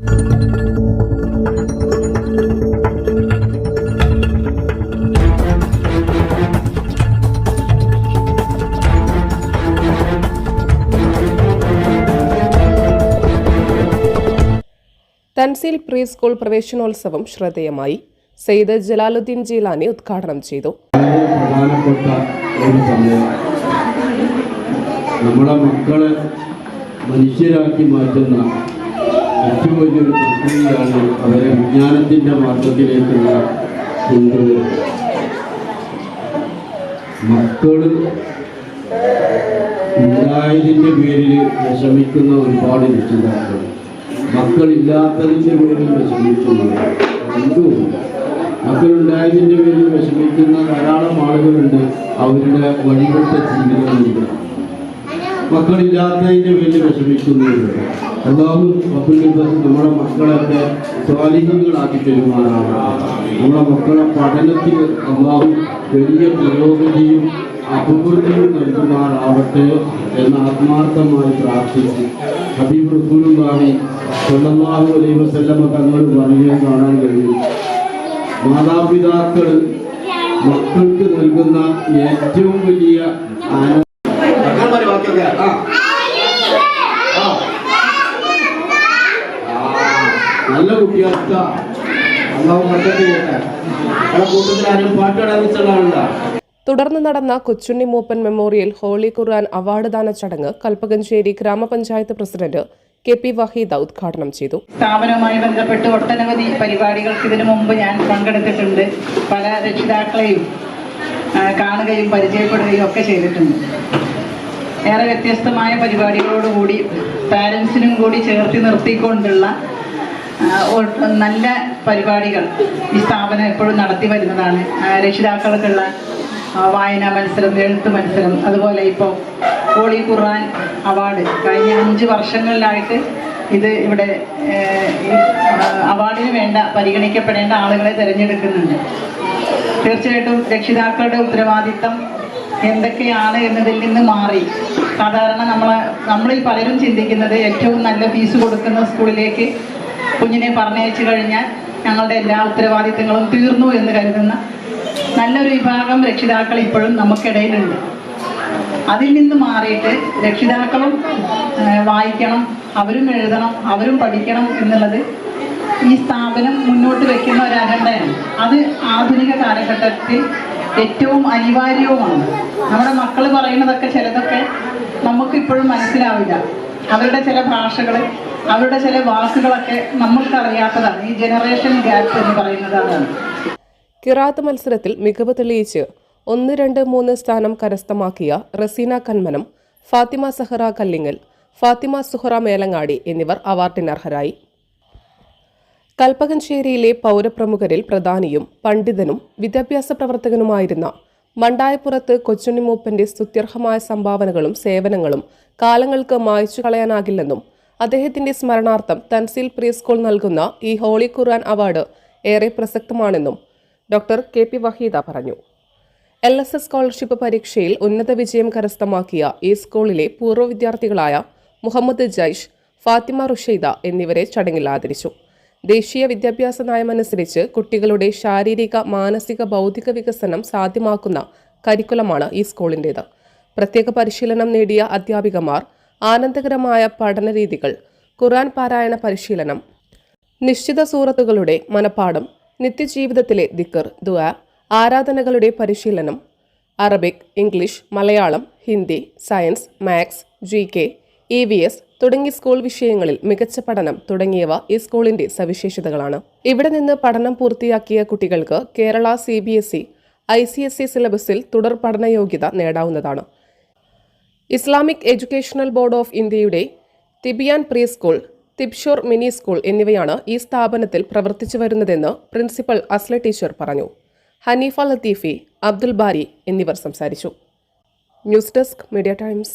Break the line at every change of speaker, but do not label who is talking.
Thanseel pre school പ്രവേശനോത്സവം ശ്രദ്ധേയമായി. സെയ്ദ് ജലാലുദ്ദീൻ ജീലാനി ഉദ്ഘാടനം ചെയ്തു.
നമ്മളെ മക്കളെ മനുഷ്യരാക്കി മാറ്റുന്ന ഏറ്റവും വലിയൊരു പ്രക്രിയയാണ് അവരെ വിജ്ഞാനത്തിന്റെ മാർഗത്തിലേക്കുള്ള കൊണ്ടുവരുന്നത്. മക്കൾ ഉണ്ടായതിന്റെ പേരിൽ വിഷമിക്കുന്ന ഒരുപാട് രക്ഷിതാക്കൾ മക്കളില്ലാത്തതിന്റെ പേരിൽ വിഷമിക്കുന്നത് എന്തുമില്ല മക്കളുണ്ടായതിന്റെ പേരിൽ വിഷമിക്കുന്ന ധാരാളം ആളുകളുണ്ട് അവരുടെ വഴിപെട്ട ജീവിതമുണ്ട് മക്കളില്ലാത്തതിന്റെ പേരിൽ വിഷമിക്കുന്നവരുണ്ട് അള്ളാഹു അബ്ദുൽ നമ്മുടെ മക്കളൊക്കെ സ്വാലിഹികളാക്കി തരുമാറാണ് നമ്മുടെ മക്കളെ പഠനത്തിൽ അള്ളാഹു വലിയ പുരോഗതിയും അഭിവൃദ്ധിയും നൽകുമാറാവട്ടെ എന്ന് ആത്മാർത്ഥമായി പ്രാർത്ഥിച്ചു. ഹബീബ് റസൂലുള്ളാഹി സ്വല്ലല്ലാഹു അലൈഹി വസല്ലമ തങ്ങൾ പറയുകയും കാണാൻ കഴിയും മാതാപിതാക്കൾ മക്കൾക്ക് നൽകുന്ന ഏറ്റവും വലിയ ആനന്ദ മക്കൾ വാക്കൊക്കെ ആ ആ. ആ, നല്ല കുട്ടികൾക്ക അള്ളാഹു മക്കൾക്ക് കേട്ടെ നമ്മളെ കൂട്ടത്തിൽ ആരും പാട്ട് വെച്ചുള്ള ആളുണ്ടാ.
തുടർന്ന് നടന്ന Kochunni Moopan memorial holy Quran award ദാന ചടങ്ങ് കൽപ്പകഞ്ചേരി ഗ്രാമപഞ്ചായത്ത് പ്രസിഡന്റ് കെ പി വഹീദ ഉദ്ഘാടനം ചെയ്തു.
സ്ഥാപനവുമായി ബന്ധപ്പെട്ട് ഒട്ടനവധി പരിപാടികൾക്ക് ഇതിനു മുമ്പ് ഞാൻ പങ്കെടുത്തിട്ടുണ്ട്. പല രക്ഷിതാക്കളെയും കാണുകയും പരിചയപ്പെടുകയും ഒക്കെ ചെയ്തിട്ടുണ്ട്. ഏറെ വ്യത്യസ്തമായ പരിപാടികളോടുകൂടി പാരൻസിനും കൂടി ചേർത്തി നിർത്തിക്കൊണ്ടുള്ള നല്ല പരിപാടികൾ ഈ സ്ഥാപനം എപ്പോഴും നടത്തി വരുന്നതാണ്. രക്ഷിതാക്കൾക്കുള്ള വായനാ മത്സരം എഴുത്ത് മത്സരം അതുപോലെ ഇപ്പോൾ ഹോളി ഖുർആൻ അവാർഡ്. കഴിഞ്ഞ അഞ്ച് വർഷങ്ങളിലായിട്ട് ഇത് ഇവിടെ അവാർഡിന് വേണ്ട പരിഗണിക്കപ്പെടേണ്ട ആളുകളെ തിരഞ്ഞെടുക്കുന്നുണ്ട്. തീർച്ചയായിട്ടും രക്ഷിതാക്കളുടെ ഉത്തരവാദിത്തം എന്തൊക്കെയാണ് എന്നതിൽ നിന്ന് മാറി. സാധാരണ നമ്മളെ നമ്മളിൽ പലരും ചിന്തിക്കുന്നത് ഏറ്റവും നല്ല ഫീസ് കൊടുക്കുന്ന സ്കൂളിലേക്ക് കുഞ്ഞിനെ പറഞ്ഞയച്ചു കഴിഞ്ഞാൽ ഞങ്ങളുടെ എല്ലാ ഉത്തരവാദിത്തങ്ങളും തീർന്നു എന്ന് കരുതുന്ന നല്ലൊരു വിഭാഗം രക്ഷിതാക്കൾ ഇപ്പോഴും നമുക്കിടയിലുണ്ട്. അതിൽ നിന്ന് മാറിയിട്ട് രക്ഷിതാക്കളും വായിക്കണം അവരും എഴുതണം അവരും പഠിക്കണം എന്നുള്ളത് ഈ സ്ഥാപനം മുന്നോട്ട് വെക്കുന്ന ഒരു അജണ്ടയാണ് അത് ആധുനിക കാലഘട്ടത്തിൽ ഏറ്റവും അനിവാര്യവുമാണ്. നമ്മുടെ മക്കൾ പറയുന്നതൊക്കെ ചിലതൊക്കെ നമുക്ക് ഇപ്പോഴും മനസ്സിലാവില്ല. അവരുടെ ചില ഭാഷകൾ അവരുടെ ചില വാക്കുകളൊക്കെ നമ്മൾക്കറിയാത്തതാണ്. ഈ ജനറേഷൻ ഗ്യാപ്പ് എന്ന് പറയുന്നതാണ്.
കിറാത്ത് മത്സരത്തിൽ മികവ് തെളിയിച്ച് ഒന്ന് രണ്ട് മൂന്ന് സ്ഥാനം കരസ്ഥമാക്കിയ റസീന കന്മനം ഫാത്തിമ സഹറ കല്ലിങ്ങൽ ഫാത്തിമ സുഹറ മേലങ്ങാടി എന്നിവർ അവാർഡിന് അർഹരായി കൽപ്പകഞ്ചേരിയിലെ പൗരപ്രമുഖരിൽ പ്രധാനിയും പണ്ഡിതനും വിദ്യാഭ്യാസ പ്രവർത്തകനുമായിരുന്ന മണ്ടായപ്പുറത്ത് കൊച്ചുണ്ണിമൂപ്പന്റെ സ്തുത്യർഹമായ സംഭാവനകളും സേവനങ്ങളും കാലങ്ങൾക്ക് മായ്ച്ചു കളയാനാകില്ലെന്നും അദ്ദേഹത്തിന്റെ സ്മരണാർത്ഥം തൻസീൽ പ്രീ സ്കൂൾ നൽകുന്ന ഈ ഹോളി ഖുർആൻ അവാർഡ് ഏറെ പ്രസക്തമാണെന്നും ഡോക്ടർ കെ പി വഹീദ പറഞ്ഞു. എൽ എസ് എസ് സ്കോളർഷിപ്പ് പരീക്ഷയിൽ ഉന്നത വിജയം കരസ്ഥമാക്കിയ ഈ സ്കൂളിലെ പൂർവ വിദ്യാർത്ഥികളായ മുഹമ്മദ് ജൈഷ് ഫാത്തിമ റുഷൈദ എന്നിവരെ ചടങ്ങിൽ ആദരിച്ചു. ദേശീയ വിദ്യാഭ്യാസ നയമനുസരിച്ച് കുട്ടികളുടെ ശാരീരിക മാനസിക ബൗദ്ധിക വികസനം സാധ്യമാക്കുന്ന കരിക്കുലമാണ് ഈ സ്കൂളിന്റേത് പ്രത്യേക പരിശീലനം നേടിയ അധ്യാപികമാർ ആനന്ദകരമായ പഠനരീതികൾ ഖുറാൻ പാരായണ പരിശീലനം നിശ്ചിത സൂറത്തുകളുടെ മനപ്പാഠം നിത്യജീവിതത്തിലെ ദിക്കർ ദുആ ആരാധനകളുടെ പരിശീലനം Arabic English Malayalam Hindi science maths G K E V S തുടങ്ങി സ്കൂൾ വിഷയങ്ങളിൽ മികച്ച പഠനം തുടങ്ങിയവ ഈ സ്കൂളിന്റെ സവിശേഷതകളാണ്. ഇവിടെ നിന്ന് പഠനം പൂർത്തിയാക്കിയ കുട്ടികൾക്ക് Kerala C B S E I C S E സിലബസിൽ തുടർ പഠന യോഗ്യത നേടാവുന്നതാണ്. ഇസ്ലാമിക് എഡ്യൂക്കേഷണൽ ബോർഡ് ഓഫ് ഇന്ത്യയുടെ Tibyan pre school തിബ്ഷോർ mini school എന്നിവയാണ് ഈ സ്ഥാപനത്തിൽ പ്രവർത്തിച്ചു വരുന്നതെന്ന് പ്രിൻസിപ്പൽ അസ്ല ടീച്ചർ പറഞ്ഞു. ഹനീഫ ലത്തീഫി അബ്ദുൽ ബാരി എന്നിവർ സംസാരിച്ചു. News desk media times.